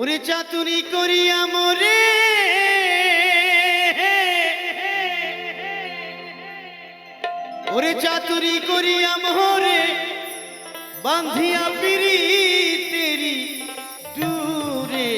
ওরে চাতুরি করিয়া মরে। ওরে চাতুরি করিয়া মোহরে বান্ধিয়া পিরি তেরি টুরে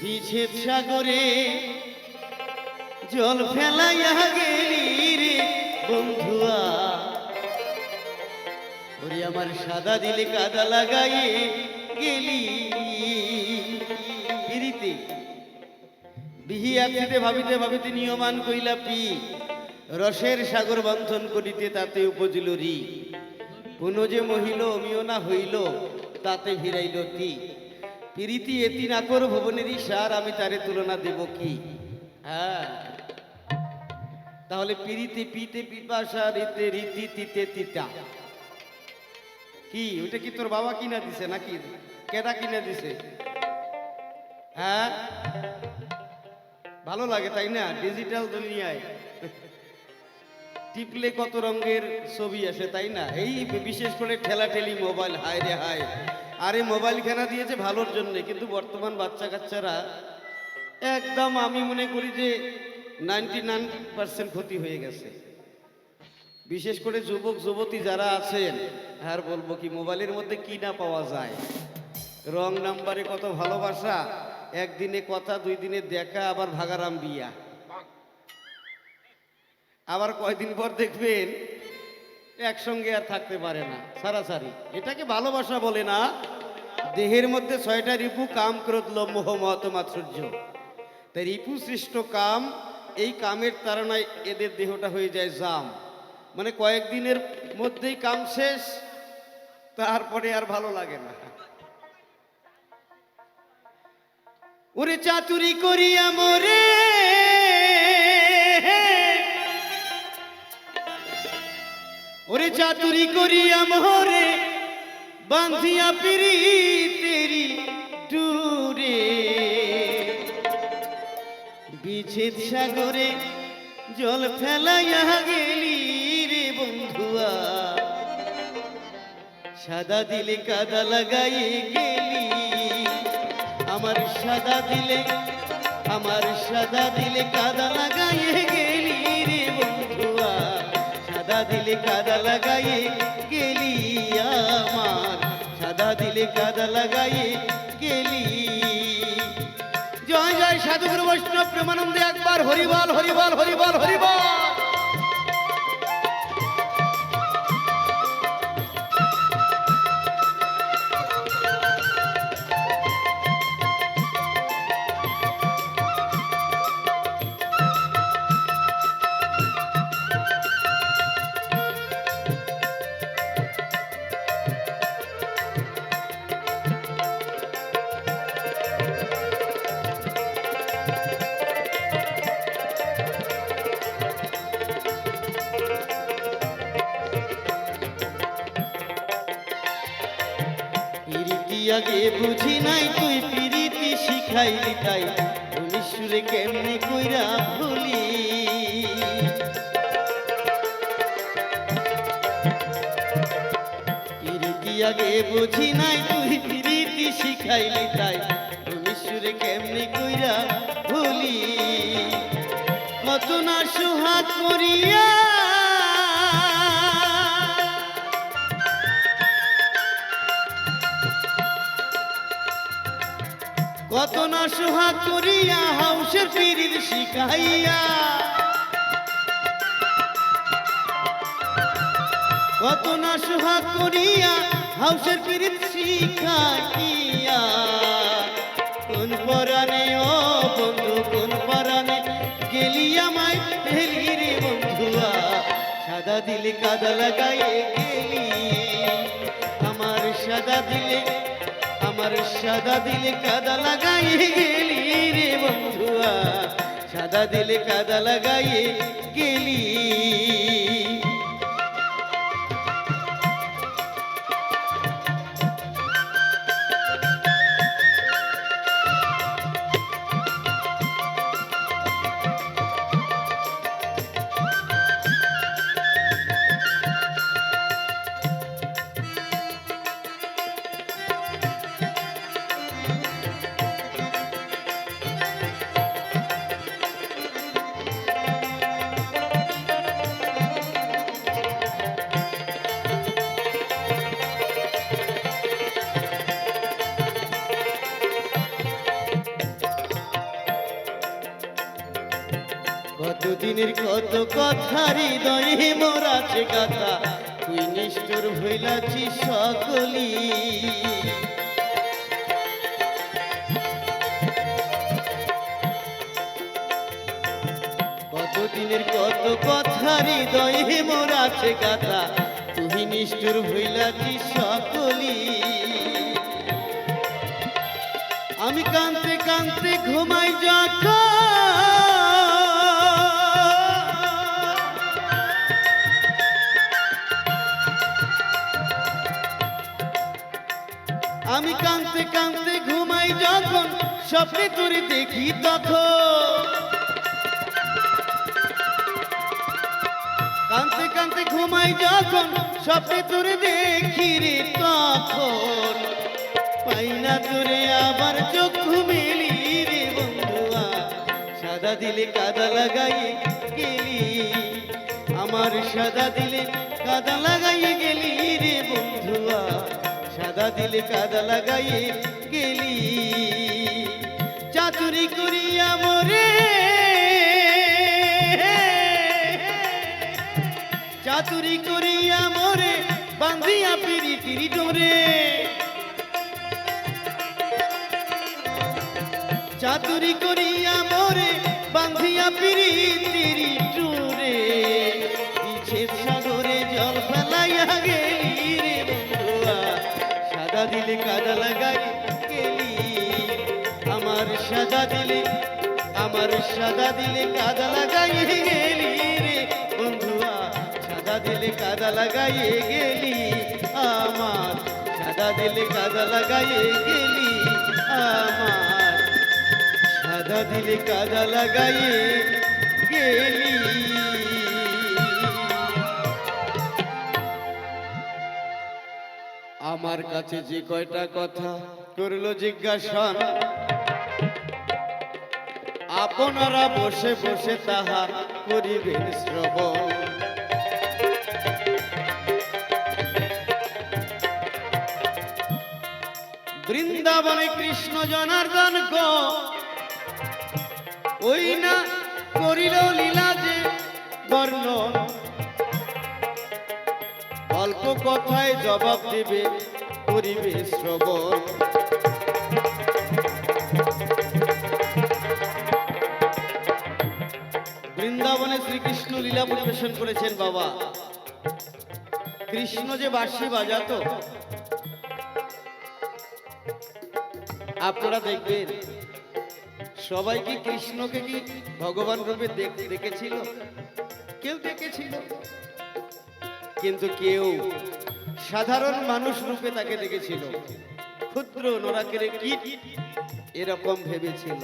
বিছেদ সাগরে জল ফেলাইয়া গেলি রে বন্ধুয়া। আমার সাদা দিলে কাদা লাগাইয়ে গেলি। পিরিতে বিহি একসাথে ভাবিতে ভাবিতে নিয়মান কইলা পি, রসের সাগর বন্ধন করিতে তাতে উপজিল রি। কোন যে মহিল অমিয় না হইল, তাতে ভিড়াইল কি পিরিতি এতি নাকর ভবনেরই সার, আমি তারে তুলনা দেব কি? হ্যাঁ। তাহলে পিরিতি পিতে পিপাসা রিতে রীতি তিতে তিতা। কি? ওইটা কি তোর বাবা কিনা দিছে নাকি? কেডা কিনা দিছে? হ্যাঁ? ভালো লাগে, তাই না? ডিজিটাল দুনিয়ায়। টিপলে কত রঙের ছবি আসে, তাই না? এই বিশেষ করে ঠেলাঠেলি মোবাইল, হায় রে হায়। আরে, মোবাইল খেলা দিয়েছে ভালোর জন্য, কিন্তু বর্তমান বাচ্চা কাচ্চারা একদম আমি মনে করি যে নাইনটি নাইন পার্সেন্ট ক্ষতি হয়ে গেছে। বিশেষ করে যুবক, যুবতী যারা আছেন, আর বলব কি, মোবাইলের মধ্যে কি না পাওয়া যায়? রং নাম্বারে কত ভালোবাসা, একদিনে কথা, দুই দিনে দেখা, আবার ভাগারাম বিয়া। আবার কয়দিন পর দেখবেন, একসঙ্গে আর থাকতে পারে না, সারাসারি। এটাকে ভালোবাসা বলে না। দেহের মধ্যে ছয়টা রিপু, কাম, ক্রোধ লোভ মোহ মত তাই রিপু সৃষ্ট কাম, এই কামের তারণায় এদের দেহটা হয়ে যায় জাম। মানে কয়েকদিনের মধ্যেই কাম শেষ, তারপরে আর ভালো লাগে না। ওরে চাতুরি করিয়া মরে ওরে চাতুরি করিয়া মোহরে বান্ধিয়া পিরি তেরি টুরে বিছেদ সাগরে জল ফেলাইয়া রে সাদা দিলে কাদা লাগাইয়ে গেলি। আমার সাদা দিলে, আমার সাদা দিলে কাদা লাগাইয়ে গেলি রে বন্ধুয়া। সাদা দিলে কাদা লাগাইয়ে গেলি আমার। সাদা দিলে কাদা লাগাইয়ে গেলি। জয় জয়, সাধুগুরু বৈষ্ণব প্রেমানন্দে একবার হরিবল হরিবল হরিবল হরিবল। আগে বুঝি নাই তুই পিরিতি শিখাইলি তাই। উনিশুরে কেমনে কইরা ভুলি? আগে বুঝি নাই তুই পিরিতি শিখাইলি তাই? উনিশুরে কেমনে কইরা ভুলি? কত না সুহাগ করিয়া কত না সোহাগ করিয়া হাউসের পিরির শিখাইয়া। কত না সোহাগ করিয়া হাউসের পিরির শিখাইয়া। কোন পরাণে ও বন্ধু, কোন পরাণে গেলি আমায় ফেলি রে বন্ধুয়া। সাদা দিলে কাদা লাগাইয়ে গেলি। আমার সাদা দিলে আমার সাদা দিলে কাদা লাগাই গেলি রে বন্ধুয়া। সাদা দিলে কাদা লাগাই গেলি। কত কথা, হৃদয়ে মোর আছে গাথা তুই নিষ্ঠুর ভইলাছি সকলি। কতদিনের কত কথা, হৃদয়ে মোর আছে গাথা তুই নিষ্ঠুর ভইলাছি সকলি। আমি কানতে কানতে ঘুমাই যখন আমি কানতে কানতে ঘুমাই যখন স্বপ্নে তোরে দেখি তখন। কানতে কানতে ঘুমাই যখন স্বপ্নে তোরে দেখি রে তখন। পাই না আবার চক্ষু মেলি রে বন্ধুয়া সাদা দিলে কাদা লাগাই গেলি। আমার সাদা দিলে কাদা লাগাই গেলি রে বন্ধুয়া সাদা দিলে কাদা লাগাই গেলি। চাতুরি করিয়া মরে চাতুরি করিয়া মরে বান্ধিয়া পিরি তিরি ডোরে। চাতুরি করিয়া মোরে বান্ধিয়া পিরি তিরি চুরে দিলে কাদা লাগাই গেলি। আমার সাদা দিলে, আমার সাদা দিলে কাদা লাগাই গেলি রে। বন্ধুয়া সাদা দিলে কাদা লাগাইয়ে গেলি। আমার সাদা দিলে কাদা লাগাইয়ে গেলি। আমার সাদা দিলে কাদা লাগাইয়ে গেলি। আমার কাছে যে কয়টা কথা করল জিজ্ঞাসন আপনারা বসে বসে তাহা করিবেন শ্রবণ। বৃন্দাবনে কৃষ্ণ জনার্দন ওই না করিল লীলা যে বর্ণন। অল্প কথায় জবাব দেবে করিবে বৃন্দাবনে শ্রীকৃষ্ণ লীলা পরিবেশন করেছেন বাবা। কৃষ্ণ যে বাঁশি বাজাতো, আপনারা দেখবেন, সবাই কি কৃষ্ণকে কি ভগবান রূপে দেখেছিল? কেউ দেখেছিল। কিন্তু কেউ সাধারণ মানুষ রূপে তাকে দেখেছিল। ক্ষুদ্র নোরাকের কীট এরকম ভেবেছিল।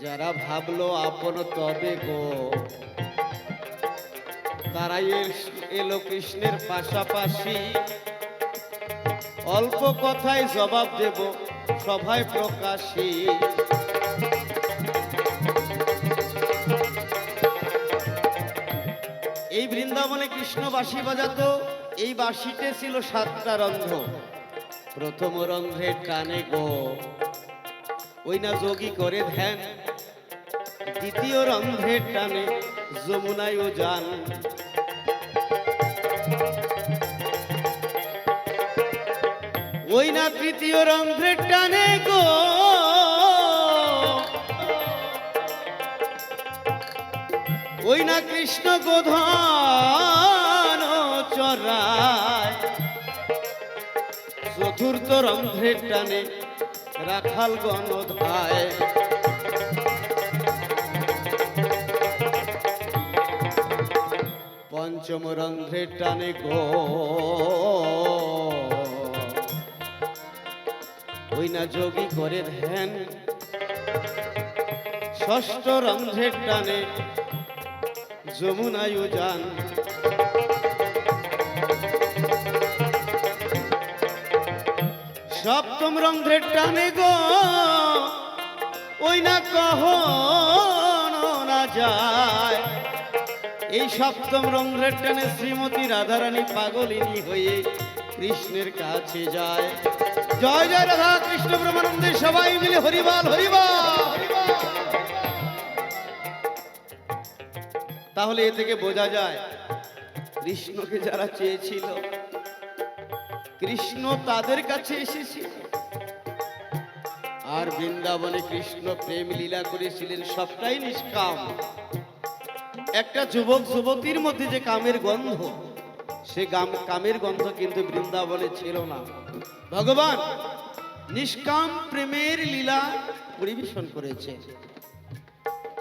যারা ভাবলো, আপন তবে গো। তারাই এলো কৃষ্ণের পাশাপাশি। অল্প কথায় জবাব দেব, সভায় প্রকাশী। এই বৃন্দাবনে কৃষ্ণ বাঁশি বাজাতো। এই বাঁশিতে ছিল সাতটা রন্ধ্র। প্রথম রন্ধ্রের টানে গো। ওই না যোগী করে ধ্যান। দ্বিতীয় রন্ধ্রের টানে যমুনায় ও যান। ওই না তৃতীয় রন্ধ্রের টানে গো। ওই না কৃষ্ণ গোধন চরায় চতুর্থ রন্ধ্রের টানে রাখাল গণধায়। পঞ্চম রন্ধ্রের টানে গো। ওই না যোগী করে ধ্যান। ষষ্ঠ রন্ধ্রের টানে যমুনায়ু যান। সপ্তম রন্ধ্রের টানে গো। ওই না কহ না যায়। এই সপ্তম রন্ধ্রের টানে শ্রীমতী রাধারানী পাগলিনী হয়ে কৃষ্ণের কাছে যায়। জয় জয় রাধা কৃষ্ণ ব্রহ্মানন্দে সবাই মিলে হরিবাল হরিবাল। তাহলে এ থেকে বোঝা যায়, কৃষ্ণকে যারা চেয়েছিল কৃষ্ণ তাদের কাছে এসেছিল আর বৃন্দাবনে কৃষ্ণ প্রেম লীলা করেছিলেন, সবটাই নিষ্কাম। একটা যুবক যুবতীর মধ্যে যে কামের গন্ধ, সে গাম- কামের গন্ধ কিন্তু বৃন্দাবনে ছিল না। ভগবান নিষ্কাম প্রেমের লীলা পরিবেশন করেছে।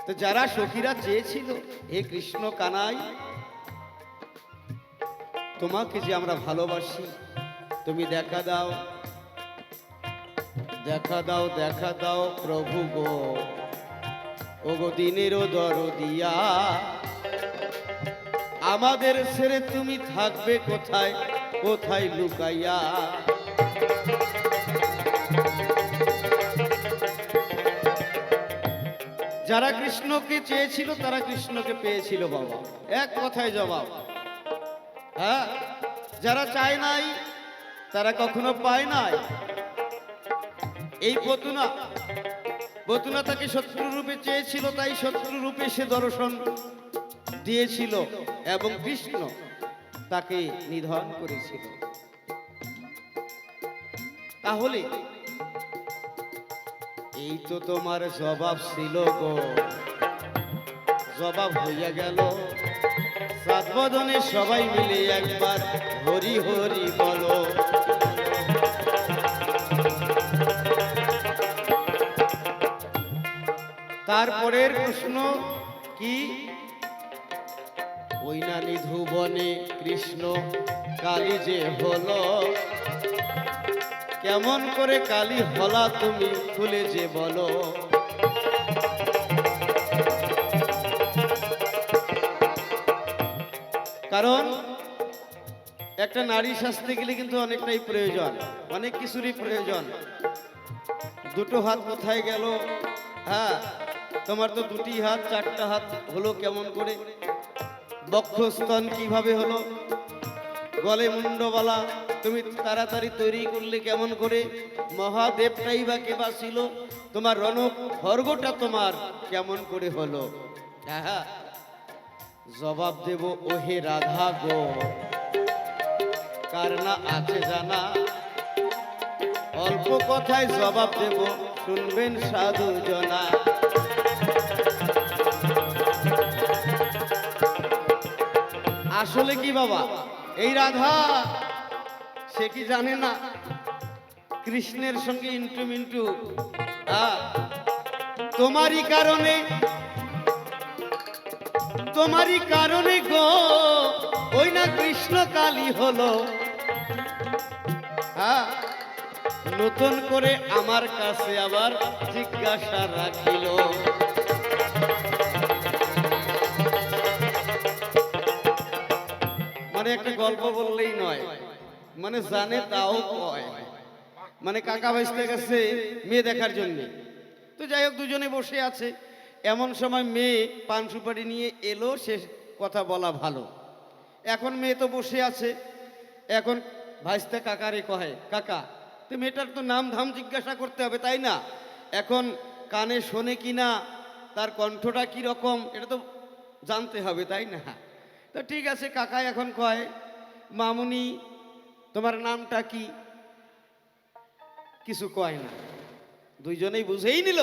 তো যারা সখীরা চেয়েছিল, হে কৃষ্ণ কানাই, তোমাকে যে আমরা ভালোবাসি তুমি দেখা দাও। দেখা দাও দেখা দাও প্রভু গো। ও গো দিনেরও দর দিয়া। আমাদের ছেড়ে তুমি থাকবে কোথায়? কোথায় লুকাইয়া? যারা কৃষ্ণকে চেয়েছিল, তারা কৃষ্ণকে পেয়েছিল, বাবা। এক কথায় জবাব। হ্যাঁ? যারা চায় নাই তারা কখনো পায় নাই। এই পতুনা পতুনা তাকে শত্রু রূপে চেয়েছিল, তাই শত্রু রূপে সে দর্শন দিয়েছিল এবং কৃষ্ণ তাকে নিধন করেছিল। তাহলে, এই তো তোমার জবাব ছিল গো। জবাব হইয়া গেল। সাত বদনে সবাই মিলে একবার হরি হরি বলো তারপরের প্রশ্ন কি? ওই না কৃষ্ণ কালী যে হলো, কেমন করে কালী হলা তুমি খুলে যে বলো? কারণ একটা নারী শাস্তে গেলে কিন্তু অনেকটাই প্রয়োজন, অনেক কিছুরই প্রয়োজন। দুটো হাত কোথায় গেল? হ্যাঁ তোমার তো দুটি হাত, চারটা হাত হলো কেমন করে? বক্ষস্তন কীভাবে হলো? গলে মুন্ডবালা, তুমি তাড়াতাড়ি তৈরি করলে কেমন করে? মহাদেবটাই বা কে বাঁচিল তোমার রণক খর্গটা তোমার কেমন করে হলো? হ্যাঁ জবাব দেব, ওহে রাধা গো, কার না আছে জানা? অল্প কথায় জবাব দেব, শুনবেন সাধু জনা। আসলে কি বাবা? এই রাধা, সে কি জানে না? কৃষ্ণের সঙ্গে ইন্টু মিন্টু তোমারই কারণে তোমারই কারণে গো, ওই না কৃষ্ণ কালী হলো। নতুন করে আমার কাছে আবার জিজ্ঞাসা রাখিল। মানে একটা গল্প বললেই নয়। মানে জানে তাও কয়। মানে কাকা ভাইস্তের কাছে মেয়ে দেখার জন্য। তো যাই হোক, দুজনে বসে আছে। এমন সময় মেয়ে পান সুপারি নিয়ে এলো, সে কথা বলা ভালো। এখন মেয়ে তো বসে আছে। এখন ভাইস্তে কাকারে কহে, কাকা, তো মেয়েটার তো নাম ধাম জিজ্ঞাসা করতে হবে, তাই না? এখন কানে শোনে কি না তার কণ্ঠটা কি রকম, এটা তো জানতে হবে, তাই না? তো ঠিক আছে, কাকা এখন কয়, মামুনি, তোমার নামটা কি? কিছু কয় না। দুইজনেই বুঝেই নিল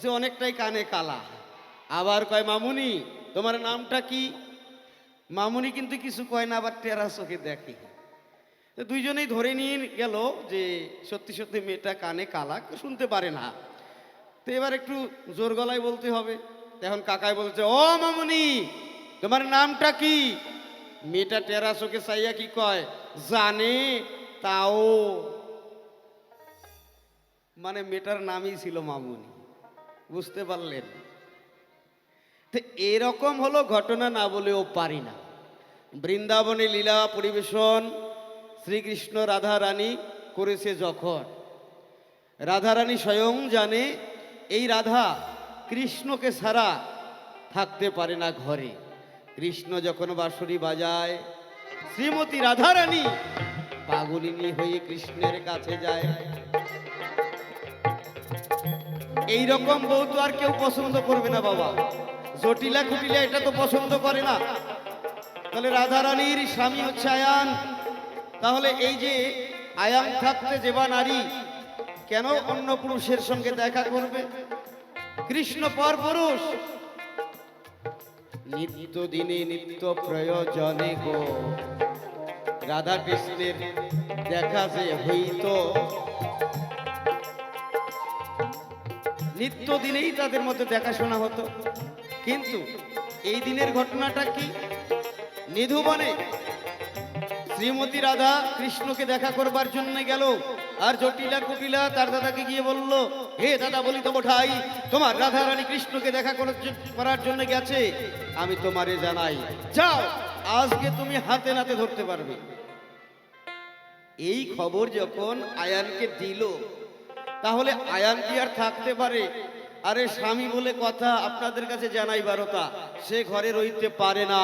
যে অনেকটাই কানে কালা। আবার কয়, মামুনি, তোমার নামটা কি? মামুনি কিন্তু কিছু কয় না, আবার টেরা চোখে দেখে। তো দুইজনেই ধরে নিয়ে গেল যে সত্যি সত্যি মেয়েটা কানে কালা শুনতে পারে না। তো এবার একটু জোর গলায় বলতে হবে। তখন কাকাই বলছে, ও মামুনি তোমার নামটা কি? মেয়েটা টেরা চোখে চাইয়া কি কয়? জানে তাও। মানে মেয়েটার নামই ছিল মামুনি। বুঝতে পারলেন? তো এরকম হলো ঘটনা না বলেও পারি না। বৃন্দাবনে লীলা পরিবেশন শ্রীকৃষ্ণ রাধা রানী করেছে যখন। রাধারানী স্বয়ং জানে, এই রাধা কৃষ্ণকে ছাড়া থাকতে পারে না ঘরে। কৃষ্ণ যখন বাঁশরি বাজায়, শ্রীমতী রাধারানী পাগলিনী হয়ে কৃষ্ণের কাছে যায়। এই রকম বউ তো আর কেউ পছন্দ করবে না বাবা। জটিলা কুটিলা এটা তো পছন্দ করে না। তাহলে রাধারানীর স্বামী হচ্ছে আয়ান। তাহলে এই যে আয়ান থাকতে যেবা নারী, কেন অন্য পুরুষের সঙ্গে দেখা করবে? কৃষ্ণ পর পুরুষ নিত্য দিনে নিত্য প্রয়োজনে গো। রাধা কৃষ্ণের দেখা যে হইত নিত্য দিনেই তাদের মধ্যে দেখাশোনা হতো। কিন্তু এই দিনের ঘটনাটা কি? নিধুবনে শ্রীমতী রাধা কৃষ্ণকে দেখা করবার জন্য গেল আর জটিলা কুটিলা তার দাদাকে গিয়ে বলল, হে দাদা, বলি তো বোঠাই, তোমার রাধা রানী কৃষ্ণকে দেখা করার জন্য গেছে। আমি তোমারে জানাই, যাও, আজকে তুমি হাতে নাতে ধরতে পারবে। এই খবর যখন আয়ানকে দিল, তাহলে আয়ান কি আর থাকতে পারে? আরে স্বামী বলে কথা আপনাদের কাছে জানাই বারতা সে ঘরে রইতে পারে না।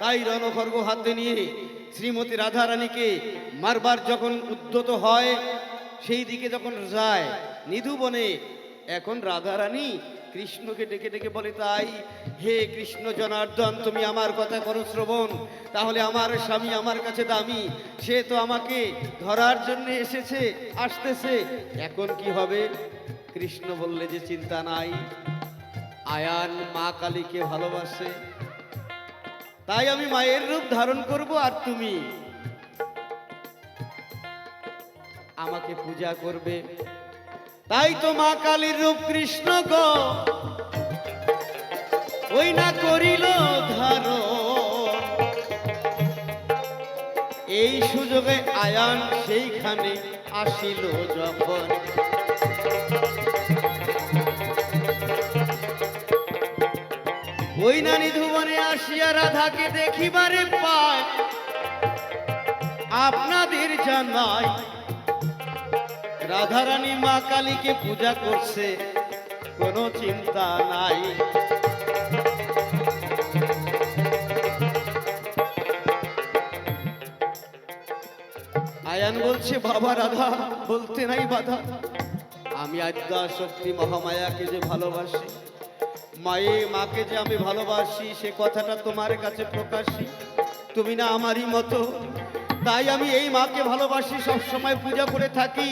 তাই রণখর্গ হাতে নিয়ে শ্রীমতী রাধারানীকে মারবার যখন উদ্যত হয়, সেই দিকে যখন যায় নিধু বনে এখন রাধারানী কৃষ্ণকে ডেকে ডেকে বলে, তাই, হে কৃষ্ণ জনার্দন, তুমি আমার কথা করো শ্রবণ। তাহলে আমার স্বামী আমার কাছে দামি। সে তো আমাকে ধরার জন্য এসেছে, আসতেছে। এখন কি হবে? কৃষ্ণ বললে যে, চিন্তা নাই। আয়ান মা কালীকে ভালোবাসে। তাই আমি মায়ের রূপ ধারণ করব আর তুমি আমাকে পূজা করবে। তাই তো মা কালীর রূপ কৃষ্ণ ওই না করিল ধারণ। এই সুযোগে আয়ান সেইখানে আসিল যখন। ওই নানি ধুবনে আসিয়া রাধাকে দেখিবারে পায়। আপনাদের জানাই, রাধারানী মা কালীকে পূজা করছে, কোনো চিন্তা নাই। আয়ান বলছে, বাবা রাধা, বলতে নাই বাধা। আমি আদ্যা শক্তি মহামায়াকে যে ভালোবাসি মায়ে, মাকে যে আমি ভালোবাসি, সে কথাটা তোমার কাছে প্রকাশী। তুমি না আমারই মতো। তাই আমি এই মাকে ভালোবাসি সব সময় পূজা করে থাকি।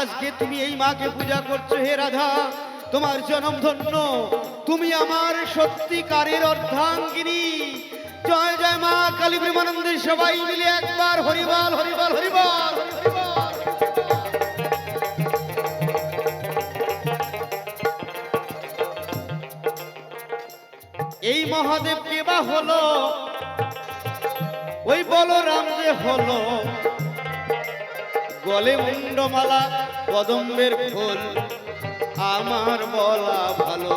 আজকে তুমি এই মাকে পূজা করছ, হে রাধা, তোমার জনম ধন্য। তুমি আমার সত্যিকারের অর্ধাঙ্গিনী। জয় জয় মা কালী প্রেমানন্দে সবাই মিলে একবার হরিবল হরিবল হরিবল। মহাদেব কেবা হলো? ওই বলরাম যে হলো? গলে মুন্ডমালা, কদম্বের ফুল, আমার বলা ভালো।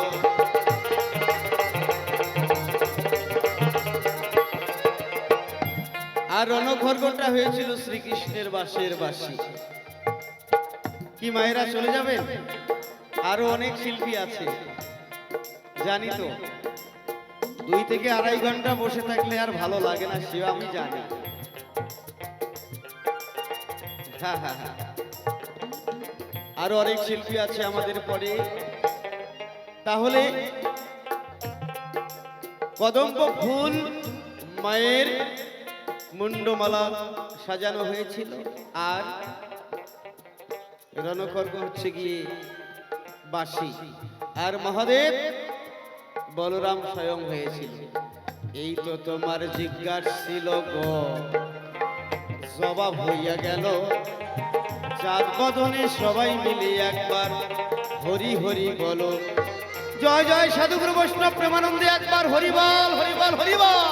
আর রণখর্গটা হয়েছিল শ্রীকৃষ্ণের বাসের বাসী কি মায়েরা চলে যাবেন? আরও অনেক শিল্পী আছে। জানি তো। দুই থেকে আড়াই ঘণ্টা বসে থাকলে আর ভালো লাগে না সে আমি জানি। হ্যাঁ হ্যাঁ হ্যাঁ আরও অনেক শিল্পী আছে আমাদের পরে। তাহলে কদম্ব ফুল মায়ের মুন্ডমালা সাজানো হয়েছিল, আর রণখর্গ হচ্ছে গিয়ে বাসি আর মহাদেব বলরাম স্বয়ং হয়েছিল। এই তো তোমার জিজ্ঞাসা ছিল গো। জবাব হইয়া গেল চাঁদ বদনে সবাই মিলে একবার হরি হরি বলো। জয় জয় সাধুগুরু বৈষ্ণব প্রেমানন্দে একবার হরিবল হরিবল হরিবল